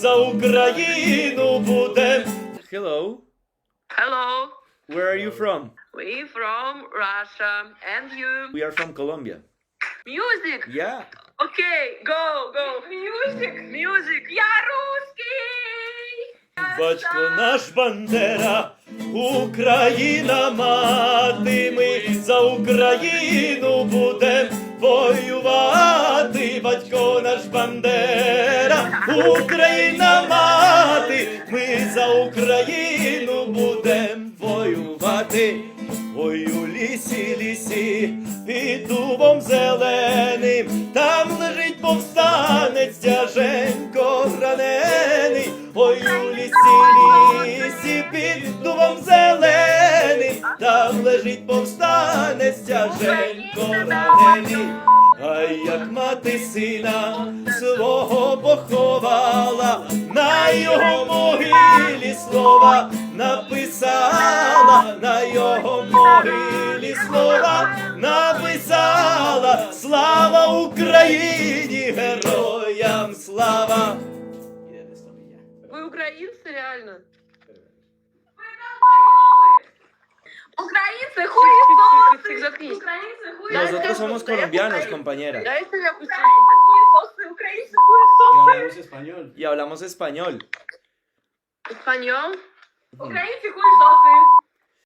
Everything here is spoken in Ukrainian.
За Україну будем. Hello, Hello, where are you from? we from Russia, and you? We are from Colombia. Music. Yeah. Okay, go, go. Music, music. Я русский. Батько наш Бандера, Україна мати, ми за Україну будем воювати. Батько наш Бандера, Україна мати, ми за Україну будем воювати. Ой, у лісі, лісі, під дубом зеленим, там лежить повстанець тяженько ранений. Ой, у лісі, лісі, під дубом зеленим, там лежить повстанець тяженько ранений А як мати сина свого поховала, на його могилі слова написала, на його могилі слова написала, слава Україні, героям слава! Вы украинцы, реально? Украинцы хуесосы! Nosotros somos colombianos, compañera. Y hablamos español. Y hablamos español. Español?